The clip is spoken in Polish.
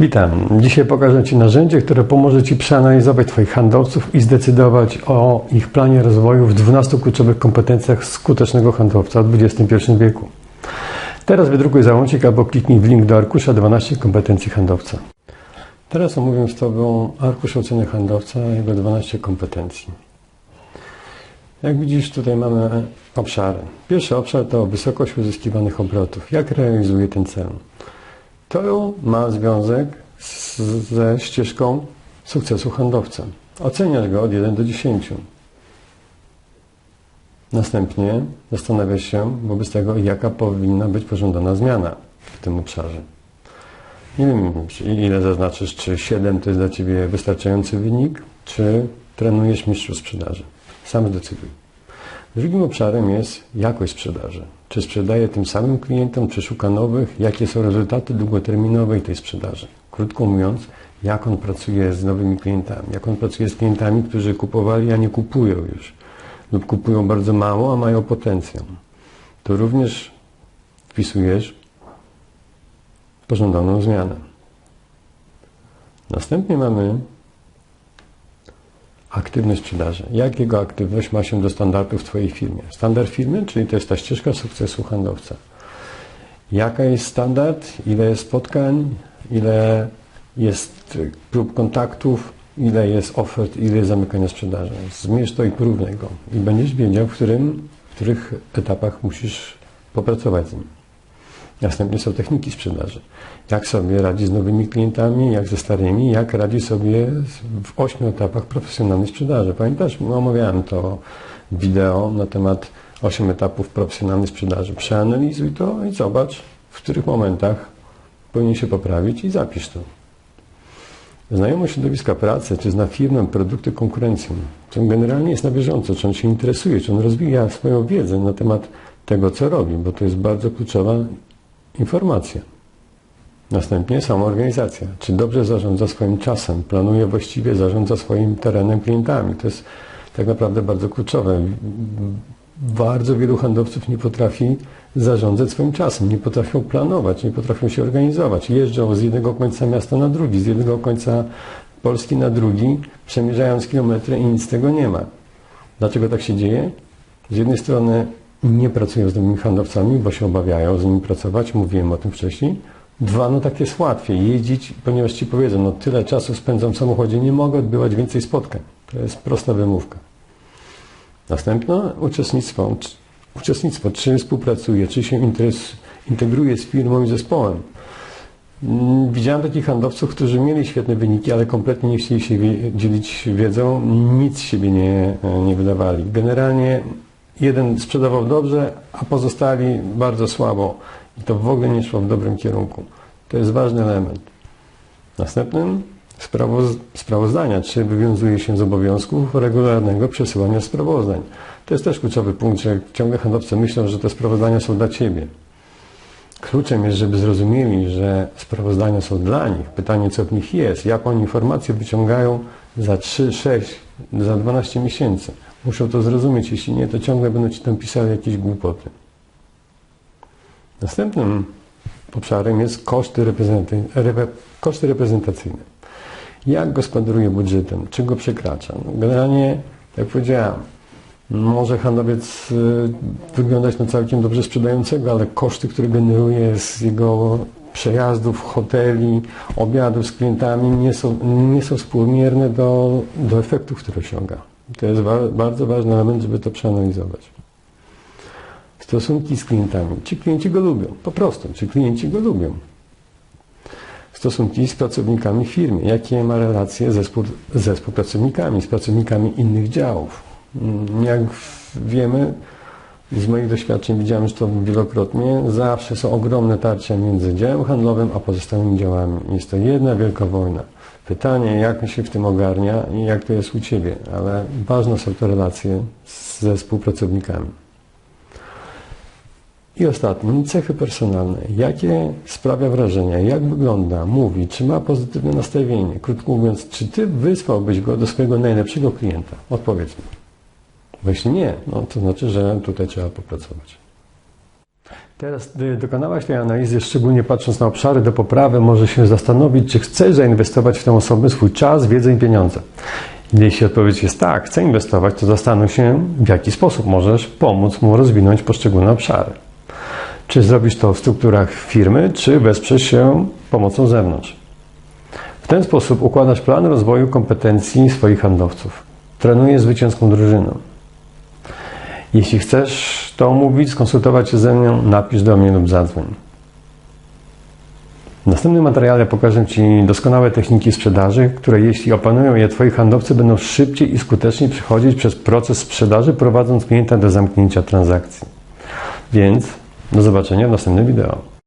Witam. Dzisiaj pokażę Ci narzędzie, które pomoże Ci przeanalizować Twoich handlowców i zdecydować o ich planie rozwoju w 12 kluczowych kompetencjach skutecznego handlowca w XXI wieku. Teraz wydrukuj załącznik albo kliknij w link do arkusza 12 kompetencji handlowca. Teraz omówię z Tobą arkusz oceny handlowca jego 12 kompetencji. Jak widzisz, tutaj mamy obszary. Pierwszy obszar to wysokość uzyskiwanych obrotów. Jak realizuje ten cel? To ma związek z, ze ścieżką sukcesu handlowca. Oceniasz go od 1 do 10. Następnie zastanawiasz się wobec tego, jaka powinna być pożądana zmiana w tym obszarze. Nie wiem, ile zaznaczysz, czy 7 to jest dla Ciebie wystarczający wynik, czy trenujesz mistrzów sprzedaży. Sam zdecyduj. Drugim obszarem jest jakość sprzedaży. Czy sprzedaje tym samym klientom, czy szuka nowych, jakie są rezultaty długoterminowej tej sprzedaży. Krótko mówiąc, jak on pracuje z nowymi klientami, jak on pracuje z klientami, którzy kupowali, a nie kupują już, lub kupują bardzo mało, a mają potencjał. To również wpisujesz pożądaną zmianę. Następnie mamy aktywność sprzedaży. Jak jego aktywność ma się do standardów w Twojej firmie? Standard firmy, czyli to jest ta ścieżka sukcesu handlowca. Jaka jest standard? Ile jest spotkań? Ile jest prób kontaktów? Ile jest ofert? Ile jest zamykania sprzedaży? Zmierz to i porównaj go. I będziesz wiedział, w, którym, w których etapach musisz popracować z nim. Następnie są techniki sprzedaży. Jak sobie radzi z nowymi klientami, jak ze starymi, jak radzi sobie w ośmiu etapach profesjonalnej sprzedaży. Pamiętasz, no, omawiałem to wideo na temat 8 etapów profesjonalnej sprzedaży. Przeanalizuj to i zobacz, w których momentach powinien się poprawić i zapisz to. Znajomość środowiska pracy, czy zna firmę, produkty, konkurencję, czy on generalnie jest na bieżąco, czy on się interesuje, czy on rozwija swoją wiedzę na temat tego, co robi, bo to jest bardzo kluczowa informacja. Następnie samoorganizacja. Czy dobrze zarządza swoim czasem, planuje właściwie, zarządza swoim terenem, klientami. To jest tak naprawdę bardzo kluczowe. Bardzo wielu handlowców nie potrafi zarządzać swoim czasem, nie potrafią planować, nie potrafią się organizować. Jeżdżą z jednego końca miasta na drugi, z jednego końca Polski na drugi, przemierzając kilometry i nic z tego nie ma. Dlaczego tak się dzieje? Z jednej strony nie pracują z nowymi handlowcami, bo się obawiają z nimi pracować, mówiłem o tym wcześniej. Dwa, no tak jest łatwiej jeździć, ponieważ Ci powiedzą, no tyle czasu spędzam w samochodzie, nie mogę odbywać więcej spotkań. To jest prosta wymówka. Następne uczestnictwo. Uczestnictwo, czy współpracuje, czy się integruje z firmą i zespołem. Widziałem takich handlowców, którzy mieli świetne wyniki, ale kompletnie nie chcieli się dzielić wiedzą, nic siebie nie, nie wydawali. Generalnie jeden sprzedawał dobrze, a pozostali bardzo słabo. I to w ogóle nie szło w dobrym kierunku. To jest ważny element. Następnym sprawozdania, czy wywiązuje się z obowiązków regularnego przesyłania sprawozdań. To jest też kluczowy punkt, że ciągle handlowcy myślą, że te sprawozdania są dla Ciebie. Kluczem jest, żeby zrozumieli, że sprawozdania są dla nich. Pytanie, co w nich jest, jaką informacje wyciągają za 3, 6, za 12 miesięcy. Muszą to zrozumieć, jeśli nie, to ciągle będą Ci tam pisali jakieś głupoty. Następnym obszarem jest koszty, koszty reprezentacyjne. Jak gospodaruje budżetem? Czy go przekracza? No generalnie, jak powiedziałem, może handlowiec y, wyglądać na całkiem dobrze sprzedającego, ale koszty, które generuje z jego przejazdów, hoteli, obiadów z klientami nie są, nie są współmierne do, do efektów, które osiąga. To jest bardzo ważny element, żeby to przeanalizować. Stosunki z klientami. Czy klienci go lubią? Po prostu. Czy klienci go lubią? Stosunki z pracownikami w firmie. Jakie ma relacje zespół, ze współpracownikami, z pracownikami innych działów? Mm, jak wiemy, z moich doświadczeń widziałem że to wielokrotnie, zawsze są ogromne tarcia między działem handlowym a pozostałymi działami. Jest to jedna wielka wojna. Pytanie, jak się w tym ogarnia i jak to jest u Ciebie, ale ważne są to relacje ze współpracownikami. I ostatnie, cechy personalne. Jakie sprawia wrażenia, jak wygląda, mówi, czy ma pozytywne nastawienie? Krótko mówiąc, czy Ty wysłałbyś go do swojego najlepszego klienta? Odpowiedz mi. Bo jeśli nie, no to znaczy, że tutaj trzeba popracować. Teraz, gdy dokonałaś tej analizy, szczególnie patrząc na obszary do poprawy, możesz się zastanowić, czy chcesz zainwestować w tę osobę swój czas, wiedzę i pieniądze. Jeśli odpowiedź jest tak, chcę inwestować, to zastanów się, w jaki sposób możesz pomóc mu rozwinąć poszczególne obszary. Czy zrobisz to w strukturach firmy, czy wesprzesz się pomocą zewnątrz. W ten sposób układasz plan rozwoju kompetencji swoich handlowców. Trenujesz zwycięską drużyną. Jeśli chcesz to omówić, skonsultować się ze mną, napisz do mnie lub zadzwoń. W następnym materiale pokażę Ci doskonałe techniki sprzedaży, które jeśli opanują je Twoi handlowcy, będą szybciej i skuteczniej przechodzić przez proces sprzedaży, prowadząc klienta do zamknięcia transakcji. Więc do zobaczenia w następnym wideo.